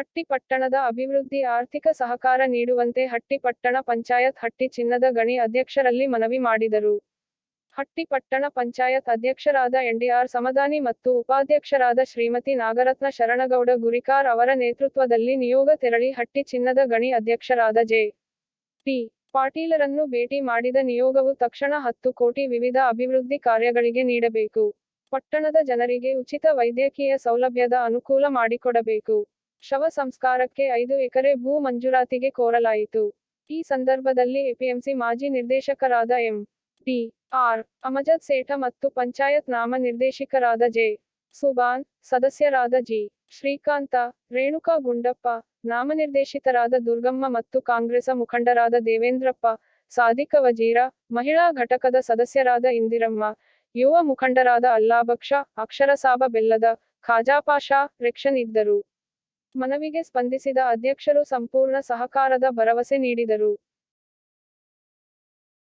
ಹಟ್ಟಿ ಪಟ್ಟಣದ ಅಭಿವೃದ್ಧಿ ಆರ್ಥಿಕ ಸಹಕಾರ ನೀಡುವಂತೆ ಹಟ್ಟಿ ಪಟ್ಟಣ ಪಂಚಾಯತ್ ಹಟ್ಟಿ ಚಿನ್ನದ ಗಣಿ ಅಧ್ಯಕ್ಷರಲ್ಲಿ ಮನವಿ ಮಾಡಿದರು. ಹಟ್ಟಿ ಪಟ್ಟಣ ಪಂಚಾಯತ್ ಅಧ್ಯಕ್ಷರಾದ ಎನ್ಡಿಆರ್ ಸಮದಾನಿ ಮತ್ತು ಉಪಾಧ್ಯಕ್ಷರಾದ ಶ್ರೀಮತಿ ನಾಗರತ್ನ ಶರಣಗೌಡ ಗುರಿಕಾರ್ ಅವರ ನೇತೃತ್ವದಲ್ಲಿ ನಿಯೋಗ ತೆರಳಿ ಹಟ್ಟಿ ಚಿನ್ನದ ಗಣಿ ಅಧ್ಯಕ್ಷರಾದ ಜೆ. ಪಿ ಪಾಟೀಲರನ್ನು ಭೇಟಿ ಮಾಡಿದ ನಿಯೋಗವು ತಕ್ಷಣ ಹತ್ತು ಕೋಟಿ ವಿವಿಧ ಅಭಿವೃದ್ಧಿ ಕಾರ್ಯಗಳಿಗೆ ನೀಡಬೇಕು. ಪಟ್ಟಣದ ಜನರಿಗೆ ಉಚಿತ ವೈದ್ಯಕೀಯ ಸೌಲಭ್ಯದ ಅನುಕೂಲ ಮಾಡಿಕೊಡಬೇಕು. ಶವ ಸಂಸ್ಕಾರಕ್ಕೆ ಐದು ಎಕರೆ ಭೂ ಮಂಜೂರಾತಿಗೆ ಕೋರಲಾಯಿತು. ಈ ಸಂದರ್ಭದಲ್ಲಿ ಎಪಿಎಂಸಿ ಮಾಜಿ ನಿರ್ದೇಶಕರಾದ M. T. R. Amjad Seth ಮತ್ತು ಪಂಚಾಯತ್ ನಾಮ ನಿರ್ದೇಶಕರಾದ ಜೆ. ಸುಬಾನ್ ಸದಸ್ಯರಾದ ಜಿ. ಶ್ರೀಕಾಂತ, ರೇಣುಕಾ ಗುಂಡಪ್ಪ ನಾಮನಿರ್ದೇಶಿತರಾದ ದುರ್ಗಮ್ಮ ಮತ್ತು ಕಾಂಗ್ರೆಸ್ ಮುಖಂಡರಾದ ದೇವೇಂದ್ರಪ್ಪ, ಸಾದಿಕ ವಜೀರ, ಮಹಿಳಾ ಘಟಕದ ಸದಸ್ಯರಾದ ಇಂದಿರಮ್ಮ, ಯುವ ಮುಖಂಡರಾದ ಅಲ್ಲಾಬಕ್ಷ ಅಕ್ಷರಸಾಬ ಬೆಲ್ಲದ ಖಾಜಾಪಾಷಾ ರೆಕ್ಷನ್ ಇದ್ದರು. ಮನವಿಗೆ ಸ್ಪಂದಿಸಿದ ಅಧ್ಯಕ್ಷರು ಸಂಪೂರ್ಣ ಸಹಕಾರದ ಭರವಸೆ ನೀಡಿದರು.